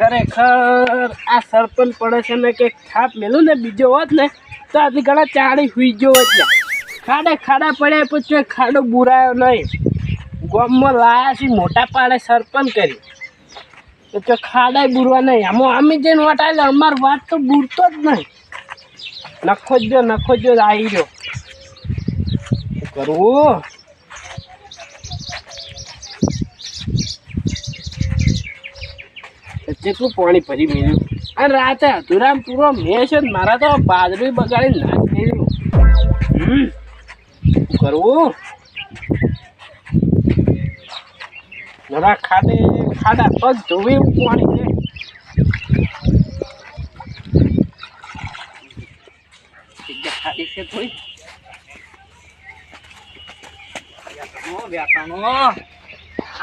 ખરેખર આ સરપંચ પડે છે ને કે થાપ મેલું ને બીજો હોત ને, તો આથી ઘણા ચાળી હુઈ ગયો હોત ખાડા ખાડે ખાડા પડ્યા પછી ખાડો બુરાયો નહીં. ગામમાં લાયા છે, મોટા પાડે સરપંચ કરી. તો તો ખાડાય બુરવા નહીં. આમાં અમે જઈને વટાયેલા અમાર વાત તો બુરતો જ નહીં. નખો જ જો આવી રહ્યો કરવું કેટલું પાણી ભરી મેળ્યું. અને રાતે અધુરામ પૂરો મેં છે મારા તો બાજરી બગાડી નાખ મેળ્યું કરવું? જરા ખાડે ખાડા પગ ધોવી પાણી છે ખાલી છે થોડી.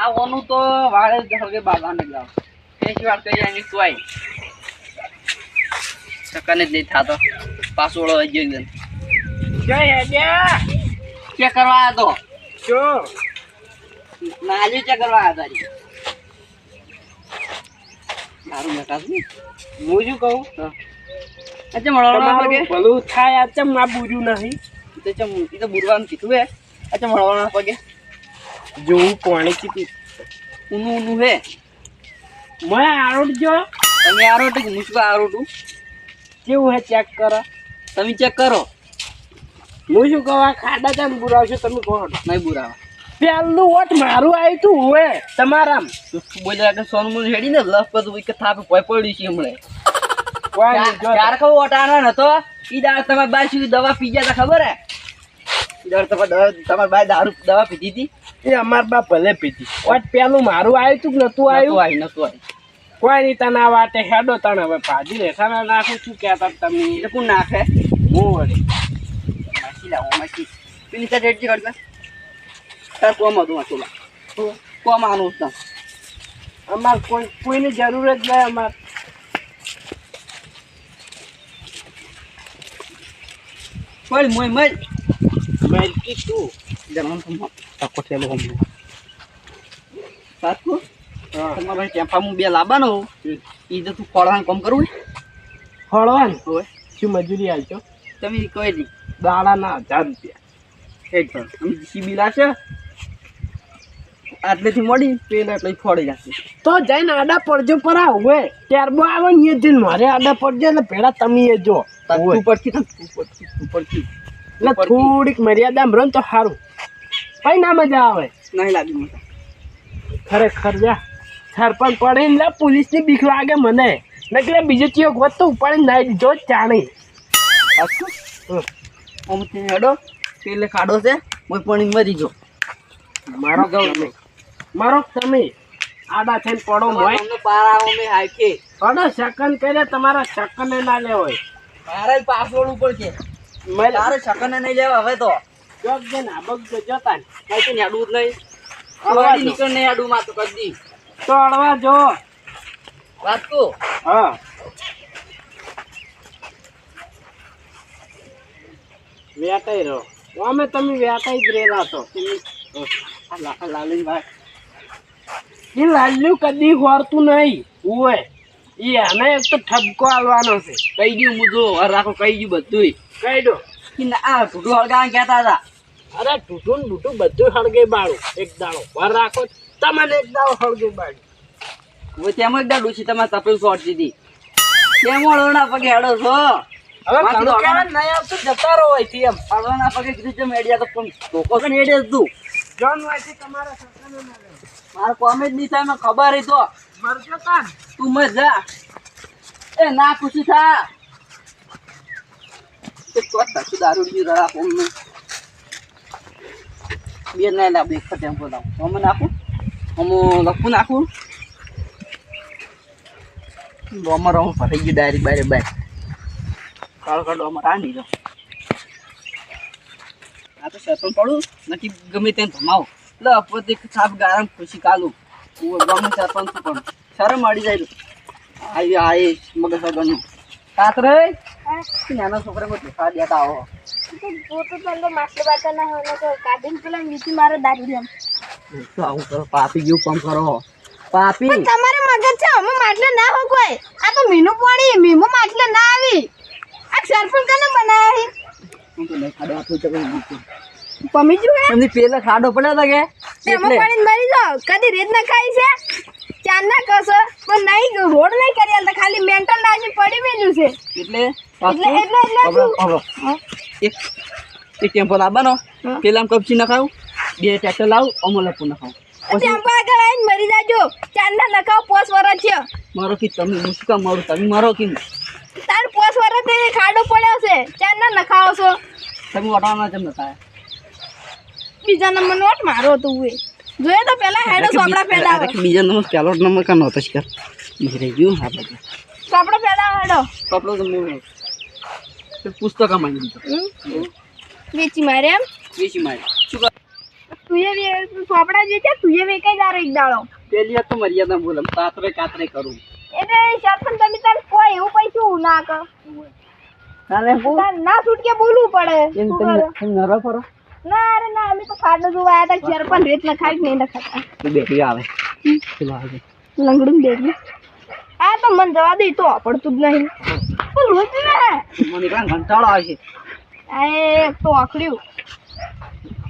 આ ઓનું તો વાળે જ હગે બાગાને જાવ એક વાર કઈ. સકન જ નહીં થાતો. પાસવડો હોય ગયો જય ચેક કરવા આવ્યો જો. તો નાજી ચેક કરવા આવ્યો તારી? મારું મેટા છે હું શું કહું? અચ્છા મળવાના પગે? ભલું થાય ચમ આ બુર્યું નહીં? તો ચમ ઈ તો બુરવાનું કીધું હે. અચ્છા મળવાના પગે? જોવું પાણી ચીપી ઊનું ઊનું હે. મેં આરોડજો તમે આરોટ તો મુશ્કો આરો કેવું હે ચેક કરો? તમે ચેક કરો. હું શું કહું ખાડા ચમ બુરાવશો? તમે કહો નહીં બુરાવા. પેલું ઓટ મારું આવ્યું તું હોય તમારામ. બોલ્યા બોલે કે સોનું મોનું હેડી ને લફ બધું કે થાપે કોઈ પડી છે હમણે. ચાર કહું ઓટાનો નતો ઈ દાળ તમારે બાર સુધી દવા પી ગયા ખબર હે? તમારે દવા દારૂ દવા પીધી હતી? એ અમાર બા ભલે પીધી. વોટ પેલું મારું આવ્યું તું કે નતું આવ્યું? આવી નતું આવ્યું. કોઈ નહીં તને આ વાટે હેડો તને હવે ભાજી રેઠાના નાખું શું કહેતા તમે કોણ નાખે? હું વળી. માસી લાવો માસી. પેલી તાર રેડજી કાઢ તાર કોમ હતું કોમ આનું હતું. અમાર કોઈ કોઈની જરૂર જ નહીં અમાર. મળ મોય મળ મેલકી Jangan semua તો ya હમ સાચું હા તમારા ભાઈ ટેમ્પા હું બે લાવવાનો ઈ તો તું ખોળવાનું કામ કરવું ફળવાન હોય શું મજૂરી આલશો તમે કહી નહીં દાડાના હજાર રૂપિયા એક અમે જીસીબી લાશે આટલેથી મળી પેલા એટલે ફોડી જશે તો જઈને આડા પડજો પર હવે ત્યારબો આવે ને જઈને મારે આડા પડજો એટલે પેલા તમે એ જો. ઉપરથી ઉપરથી પડતી એટલે થોડીક મર્યાદા ને તો સારું. કઈ ના મજા આવે. નહીં લાગી મને. ખરેખર જા. સરપંચ પડીને લે પોલીસની બીક લાગે મને. નકલે બીજો ચિયો ગોત તો ઉપાડીને નાઈ દીધો જ ચાણી આમ તે હેડો. પેલે કાઢો છે મોય પણ મરી જો મારો તમે. મારો તમે. આડા થઈને પડો મોય. પારાઓ મે હાકે પડો શકન કરે તમારા શકને ના લેવાય. મારે પાસવર્ડ ઉપર છે. મેં તારે શકન નહીં લેવા હવે તો. જોગ જ ના બગ જતા ને કઈ તો નેડું જ નહીં અવાજ નીકળ નહીં આડું માં તો કદી. તો અડવા જો. વાત કો હા. વેટાઈ રહો. અમે તમે વેટાઈ જ રહેલા તો લાલી ભાઈ. એ લાલ્યું કદી હોરતું નહીં. ઓય ઈ આને એક તો ઠપકો આલવાનો છે. કઈ ગયું હું હર રાખો કઈ ગયું બધું કહી દો. આ ઢૂઢું હળગાવા કહેતા હતા. અરે ઢૂઢું ને બૂટું બધું હળગે બાળું. એક દાડો વાર રાખો તમને એક દાડો હળગે બાળું. હવે તેમાં એક દાડું છે તમારે તપેલ સોટતી દીધી કેમ હળવના પગે હેડો છો. હવે ઘણું તો કહેવાય નહીં આવતું જતા રહો અહીંથી એમ. હળવના પગે કીધું છે મેડિયા તો પણ ધોકો કરીને હેડે જ તું જોન વાયથી તમારા. મારે કોમે જ નહીં થાય મને ખબર હી તો. મરજો કાન તું મત જા. એ ના ખુશી થા. તે નાખી દારૂ ની રડા કોમને બે ના લાવ એક ફટેમ બોલાવ અમે નાખું? અમે લખું નાખું? ડોમર હું ફરી ગયું ડાયરી બારે બાર. કાળો કાળો ડોમર આ તો પડું. નથી ગમે તેમ ધમાવો એટલે અપોતે સાપ ગારમ ખુશી કાલું હું ગમે સરપંચ પણ શરમ મળી જાય આવી આ મગજ વગરનું કાતરે નાના છોકરા દેખા દેતા આવો. તો પાપી જેવું કામ કરો. પાપી. તમારે મગજ છે અમે માટલે ના હો કોઈ. આ તો મીનું પાણી મીમો માટલે ના આવી. આ સરપંચ કને બનાવી? હું તો નહીં ખાડો ચકડી મૂકું. પમી જુ હે? એમની પેલા ખાડો પડ્યો તો કે એમાં પાણી મરી જાવ કદી રીત ના ખાઈ છે? ચાર ના કસો પણ નહીં રોડ નહીં કરી તો ખાલી મેન્ટલ નાખી પડી મેલ્યું છે. એટલે એટલે એટલે એટલે? એક એક ટેમ્પો લાવવાનો પેલા પેલા કપચી નખાવું બે ટ્રેક્ટર લાવું અમો લપુ નખાવું. ટેમ્પો આગળ આવીને મરી જાજો. ના નખાવ પોસ વરસ છે મારો કે તમે મુસ્કા મારું? તમે મારો કે? તાર પોસ વરસ ખાડો પડ્યો છે. ના નખાવો છો. તમે વટાણા જેમ નતા બીજા નંબર નોટ મારો તું એ. જોયે તો પેલા હેડો સોપડા પેલા બીજા નંબર પેલો નંબર કાનો હતો શિકાર રહી ગયું હા બધું સોપડો પેલા હેડો. કપડો તો મેં પુસ્તક માંગી દીધો વેચી મારે એમ. વેચી મારે. શું તુંએ સોપડા વેચ્યા તુંએ વેચાઈ દારો એક દાડો. પેલી તો મર્યાદા બોલમ કાતરે કાતરે કરું. એટલે સરપંચ તમે તાર કોઈ એવું પૈસું ના કર. ના છૂટકે બોલવું પડે. નરો ફરો. ના અરે ના અમે તો ખાડો જોવા આવ્યા હતા સરપંચ રેત ના ખાઈ નહીં નખાતા તું બેઠી આવે. લંગડું દેવી આ તો મન જવા દે તો પડતું જ નહીં. પણ રોજ ને મને કાં ઘંટાળો આવે છે. આ તો આખડ્યું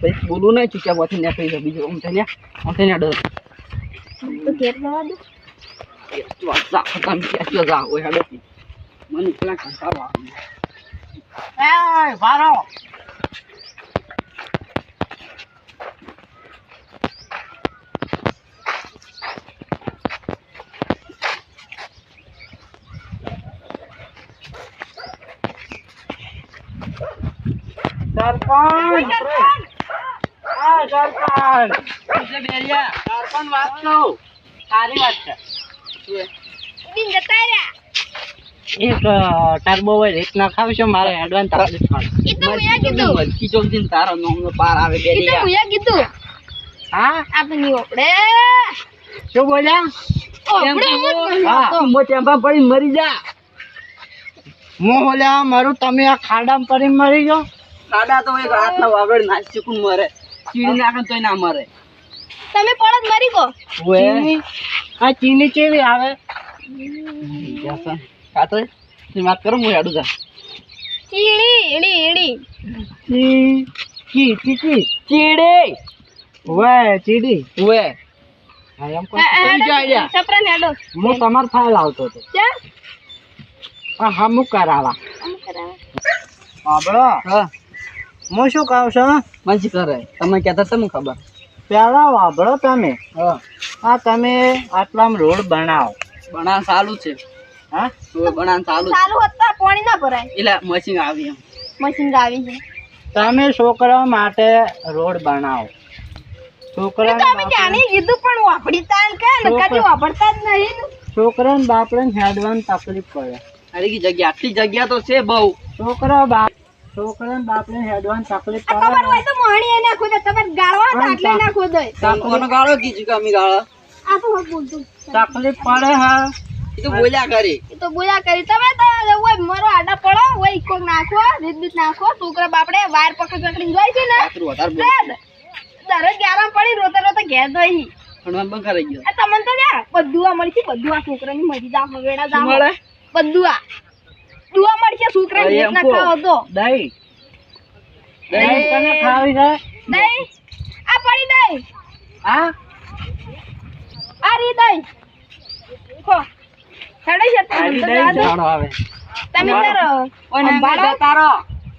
પછી બોલું નહીં ચૂક્યા પછી નીકળી જાય બીજું આમ થઈને આમ થઈને ડર. તો ઘેર જવા દે. તું આ જા તમે ક્યાં ક્યાં જા ઓય હેડો. મને પેલા કંટાળો આવે. એ વારો સરપંચ. હા સરપંચ. સરપંચ વાત કહું સારી વાત છે. બિન જતા રહ્યા એક ટર્બો હોય રીત ના ખાવશો મારે એડવાન્સ આપી પડે એ તો મુયા કીધું મલકી ચોકથી ને તારો નોમનો પાર આવે એ તો મુયા કીધું. હા? આપની તો ઓપડે. શું બોલ્યા. મો મરી જા. હું બોલ્યા મારું તમે આ ખાડામાં પડી મરી ગયો? ખાડા તો એક હાથના વાગડ ના ચૂકું મરે. ચીડી નાખે તોય ના મરે. તમે પડત મરી ગો. ચીની આ ચીની કેવી આવે? કાતો તું વાત કરું હું હેડું જા. ચીડી ઈડી ઈડી ચી ચી ચી ચી. ચીડે. વે ચીડી. ઉએ હા એમ કહો. આ- આ જાય જા. ને હેડો. હું તમાર ફાઇલ આવતો હતો. ચા હા હા મુકરાવા મુકરાવા હા હાબળો હા. હું શું કહું છું? મંચી કરે? તમે કહેતા તમે ખબર? પહેલાં વાપરો તમે. હા. તમે આટલામાં રોડ બનાવો. બનાવ સારું છે. હા? તો બનાવ ચાલુ છે. ચાલુ પાણી ના ભરાય. એટલે મશીન આવી એમ. મશીન આવી છે. તમે છોકરા માટે રોડ બનાવો. છોકરા કીધું પણ વાપરી તાન કે ને વાપરતા જ નહીં છોકરાને છોકરા બાપડે હેડવાની તકલીફ પડે. અરે જગ્યા આટલી જગ્યા તો છે બહુ. છોકરા બાપ છોકરા હેડવાની તકલીફ હોય તો નાખો દે. તમે ગાળવા તો નાખો દે. કોનો ગાળો કીધું કે ગાળો? આ તો બોલતું તકલીફ પડે હા. એ તો બોલ્યા કરી. એ તો બોલ્યા કરી. તમે તો ઓય મરો આડા પડો ઓય કોક નાખો રીત બીત નાખો. છોકરા બાપડે વાયર પકડ પકડીને જાય છે ને? પાછું વધારે બોલ. દે. પડી રોતા રોતા ઘેર દઈ પણ બંધ કરી ગયો. તમને તો યાર બધું આ મળી છે બધું આ છોકરાની મરી જા મળે? બધું આ. દુઆ મળશે છે છોકરાને અરે ના ખાવ તો દહીં. દહીં તને ખાવી છે? દહીં. આ પડી દહીં. હા? આ રી દહીં. ખો. સડે છે તમે જાણો આવે તમે તાર ઓને ના તારો.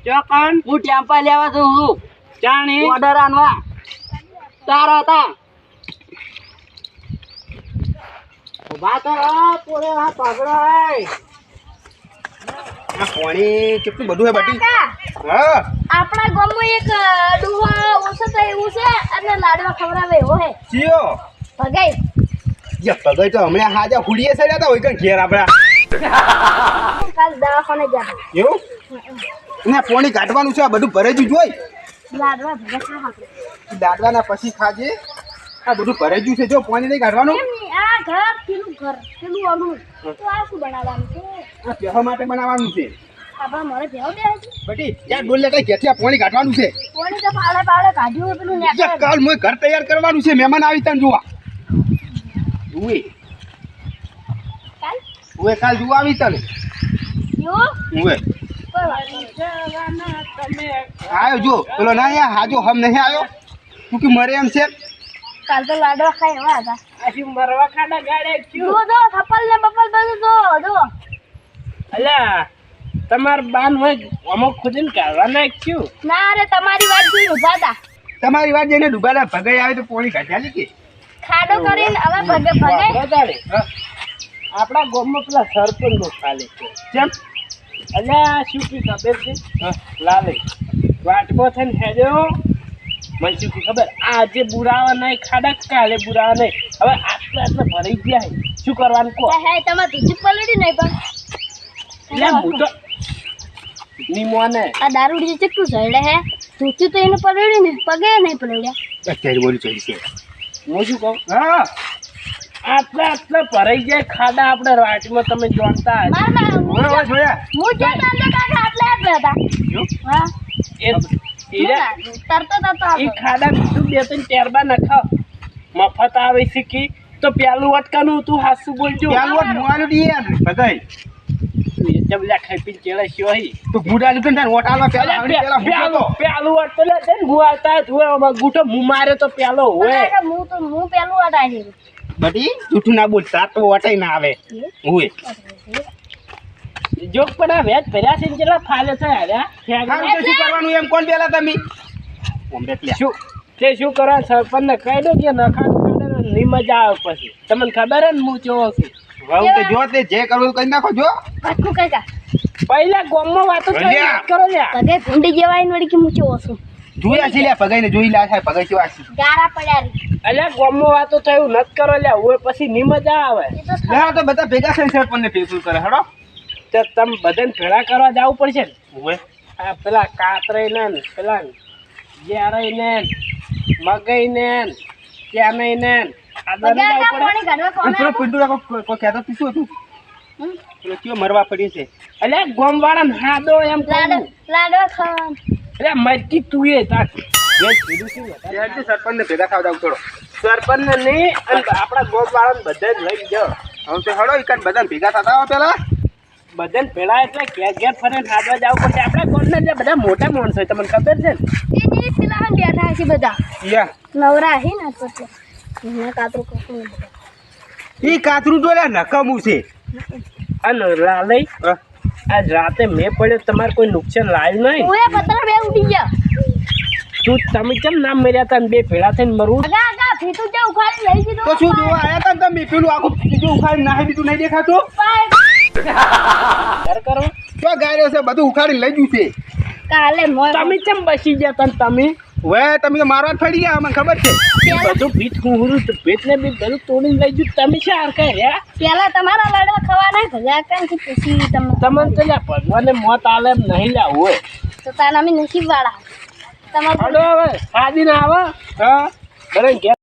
ચોકન હું ટેમ્પા લેવા જઉં છું. ચાણી. ઓર્ડર આનવા તારો હતા. ઊભા તો પૂરે આ પગડો હે. આ પાણી કેટલું બધું હે બટી? હા. આપણા ગામમાં એક ડુહા ઓછો થાય એવું છે અને લાડવા ખવડાવે એવો હે. જીઓ ભગાઈ. યા ભગાઈ તો હમણાં હાજા હુડીએ સડ્યા હતા હોય કે ઘેર આપડા કાલ દવાખાને જા એવું? ને પાણી કાઢવાનું છે આ બધું ભરેજું જોઈ લાડવા ભગાઈ આપણે દાદવાના પછી ખાજે. આ બધું ભરેજું છે જો પાણી નહીં કાઢવાનું? આ ઘર પેલું ઘર પેલું અડું તો આ શું બનાવવાનું છે? આ માટે બનાવવાનું છે. મારે બટી ડોલે પાણી કાઢવાનું છે. તો કાઢ્યું પેલું કાલ મોય ઘર તૈયાર કરવાનું છે મહેમાન આવી તને જોવા. ઉઈ ઓય કાલ જોવા આવી તને. તમે આયો જો પેલો ના યાર હાજો હમ નહીં આવ્યો તું કે મરે એમ છે? કાલ તો લાડવા ખાઈ એવા હતા આજે મરવા ખાડા ગાડે જો ક્યું જો થપ્પલ ને બપ્પલ બધું જો જો અલ્યા તમાર બાન હોય અમુક ખુદીને કાઢવા નાખ્યું. ના અરે તમારી વાત જોઈ ઊભા હતા તમારી વાત જઈને ડુબાડા ભગાઈ આવે તો પોણી કાઢ્યા લી કે? ખાડો કરીને હવે ભગે ભગે. વધારે આપણા ગોમમાં પેલા સરપંચ નો ખાલે છે. કેમ અલ્યા શું કી ખબર છે લાલે. વાટમાં થઈને હેડ્યો. મને શું ખબર આજે બુરાવા નહીં ખાડા કાલે બુરાવા નહીં. હવે આટલા આટલા ભરાઈ ગયા છે. શું કરવાનું કહો? હે તમારે બીજું પલડી નહીં પણ. લે હું તો નિમોને આ દારૂ જે ચક્કુ ઝડે હે? ધૂચી તો એને પલડી ને પગે નહીં પલડ્યા અત્યારે બોલી ચડી છે. હું શું કહું? હા. આટલા આટલા ભરાઈ જાય ખાડા આપણે રાતમાં તમે જોણતા હશો. માર માર હું બરાબર જો- જોયા. હું જે ચાલતો કાકા આટલા આટલા હતા હા. એ એ. ખાડા બીજું બે ત્રણ ટેરબા નખાવ. મફત આવે શીખી તો પેલું અટકાનું તું હાસુ બોલજો. પેલું લોટ મુવાનું દી યાર ભગાઈ જબલા ખાઈ તો ગુડા લીધો ને તાર પેલા પેલા પેલું પેલું વટ તો લે ને હું આવતા જ હોય આમાં ગુટો મુ મારે તો પેલો હોય. હું તો હું પેલું છે બટી જૂઠું ના બોલ તાર તો વટાઈ ના આવે. જોક પણ આ વેજ ભર્યા છે કેટલા ફાલે છે હાર્યા શું કરવાનું એમ? કોણ પેલા તમે? શું? તે શું કરો સરપંચ ને કહી દો કે નખા ની મજા આવે પછી. તમને ખબર હે ને હું કેવો છું. વહુ તો જો તે જે કરવું કરી નાખો જો. પાછું કાકા પહેલા ગામમાં વાતો કરી કરો લ્યા. પગે ભૂંડી જવાય ને વળી કે હું ચેવો છું. જોયા છે લ્યા ભગાઈ ને જોઈ લા થાય ભગાઈ કેવા છે. ગારા પડ્યા રી. અલ્યા ગામમાં વાતો તો એવું નત કરો લ્યા હોય પછી ની મજા આવે. તો બધા ભેગા થઈને સરપંચ ને ભેગું કરે હડો. તો તમે બધાને ભેળા કરવા જવું પડશે ને? આ પેલા કાતરાઈ ને ને પેલા જ્યારે ને મગઈ ને ક્યાંય ને આ પગે દરે જવું કાકા પડે. પાણી કાઢવા કોણ પેલો આવ્યું? પિંટુ કાકો કોઈ કહેતો તું હતું? કયો મરવા પડ્યું છે? અલ્યા ગોમવાળા હાદો એમ લાડો ખાવાનું. મરકી તું એ તાક સરપંચ ને ભેગા થાવ જાવ થોડો. સરપંચ ને નહીં અને આપણા ગોમવાળાને બધા જ લઈ જાઓ. હવે તો હડો એક બધા ભેગા થતા આવો પેલા? બધાને પેલા એટલે ઘેર ઘેર ફરે હાદવા જવું પડશે. આપણા કોણના જે બધા મોટા માણસો હોય તમને ખબર છે ને? એ પેલા બેઠા છે બધા. યા. નવરા હે ને તો. એટલે. કાતરું કશું નહીં કાતરું તો લ્યા નકામું છે. અને લાલઈ હા. આજ રાતે મેં પડ્યો તમારે કોઈ નુકસાન લાવ્યું નહીં? ઓએ પતરા બે ઉડી ગયા. તું તમે કેમ નામ મર્યા હતા બે ભેળા થઈને મરવું? આગા આગા ફીતું જે ઉખાડી લઈ દીધું તો શું જોવા આયા તા તમે? પેલું આખું બીજું ઉખાડી દીધું નહીં દેખાતું? તો ગાયો છે બધું ઉખાડી લઈ ગયું છે. કાલે તમે કેમ બસી ગયા તન તમે? હવે તમે તો મારવા ગયા અમને ખબર છે. બધું ભીત તો ભીત ને બી બધું તોડીને લઈ ગયું. તમે શા રહ્યા પેલા તમારા લાડવા ખાવાના ભજા કાંઈ થી પછી તમને તમને તો લ્યા ભગવાને મોત આલે એમ નહીં લ્યા હોય. તો તારા અમે નસીબ વાળા તમારું હવે સાદી ના આવે. હા બરાબર